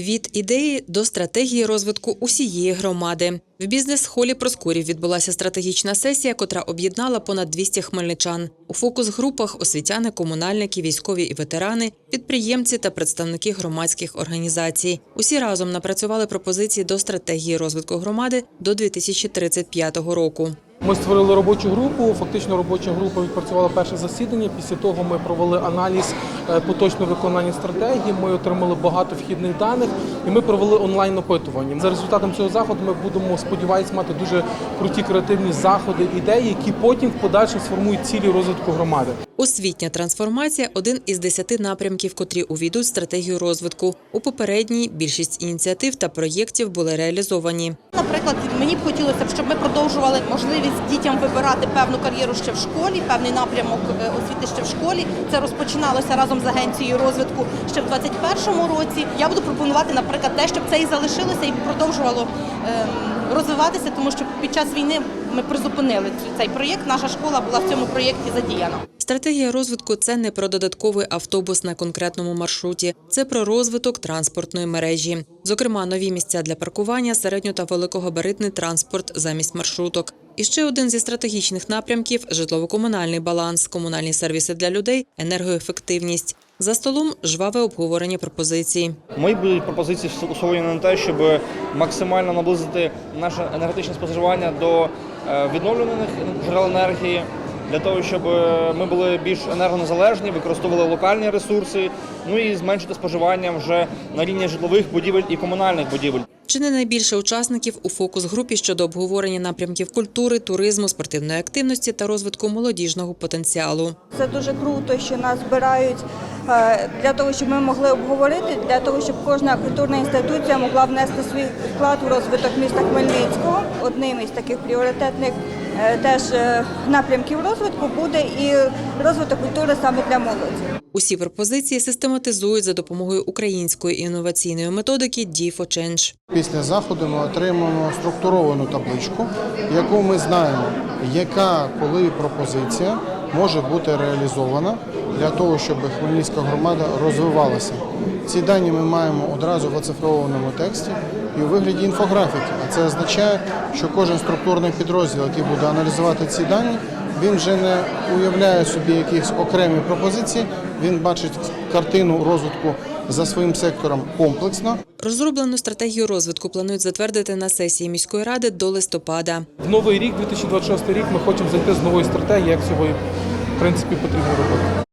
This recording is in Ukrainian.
Від ідеї до стратегії розвитку усієї громади. В бізнес-холі Проскурів відбулася стратегічна сесія, котра об'єднала понад 200 хмельничан. У фокус-групах освітяни, комунальники, військові і ветерани, підприємці та представники громадських організацій. Усі разом напрацювали пропозиції до стратегії розвитку громади до 2035 року. Ми створили робочу групу. Фактично робоча група відпрацювала перше засідання. Після того ми провели аналіз е, поточного виконання стратегії. Ми отримали багато вхідних даних і ми провели онлайн опитування. За результатом цього заходу ми будемо сподіваюся мати дуже круті креативні заходи, ідеї, які потім в подальшому сформують цілі розвитку громади. Освітня трансформація один із десяти напрямків, котрі увійдуть в стратегію розвитку. У попередній більшість ініціатив та проєктів були реалізовані. Наприклад, мені б хотілося б, щоб ми продовжували можливість дітям вибирати певну кар'єру ще в школі, певний напрямок е, освіти ще в школі. Це розпочиналося разом з агенцією розвитку ще в 2021 році. Я буду пропонувати, наприклад, те, щоб це і залишилося, і продовжувало ем, розвиватися, тому що під час війни ми призупинили цей проєкт. Наша школа була в цьому проєкті задіяна. Стратегія розвитку це не про додатковий автобус на конкретному маршруті, це про розвиток транспортної мережі. Зокрема, нові місця для паркування, середньо та великогабаритний транспорт замість маршруток. І ще один зі стратегічних напрямків житлово-комунальний баланс, комунальні сервіси для людей, енергоефективність. За столом жваве обговорення пропозицій. Мої будуть пропозиції сфокусовані на те, щоб максимально наблизити наше енергетичне споживання до е, відновлюваних джерел енергії, для того, щоб е, ми були більш енергонезалежні, використовували локальні ресурси, ну і зменшити споживання вже на рівні житлових будівель і комунальних будівель. Чи не найбільше учасників у фокус-групі щодо обговорення напрямків культури, туризму, спортивної активності та розвитку молодіжного потенціалу. Це дуже круто, що нас збирають е, для того, щоб ми могли обговорити, для того, щоб кожна культурна інституція могла внести свій вклад у розвиток міста Хмельницького. Одним із таких пріоритетних теж е, напрямків розвитку буде і розвиток культури саме для молоді. Усі пропозиції систематизують за допомогою української інноваційної методики «D for Change». Після заходу ми отримаємо структуровану табличку, яку ми знаємо, яка коли пропозиція може бути реалізована для того, щоб Хмельницька громада розвивалася. Ці дані ми маємо одразу в оцифрованому тексті і у вигляді інфографіки. А це означає, що кожен структурний підрозділ, який буде аналізувати ці дані, він вже не уявляє собі якісь окремі пропозиції, він бачить картину розвитку за своїм сектором комплексно. Розроблену стратегію розвитку планують затвердити на сесії міської ради до листопада. В новий рік, 2026 рік, ми хочемо зайти з новою стратегією, як цього в принципі потрібно робити.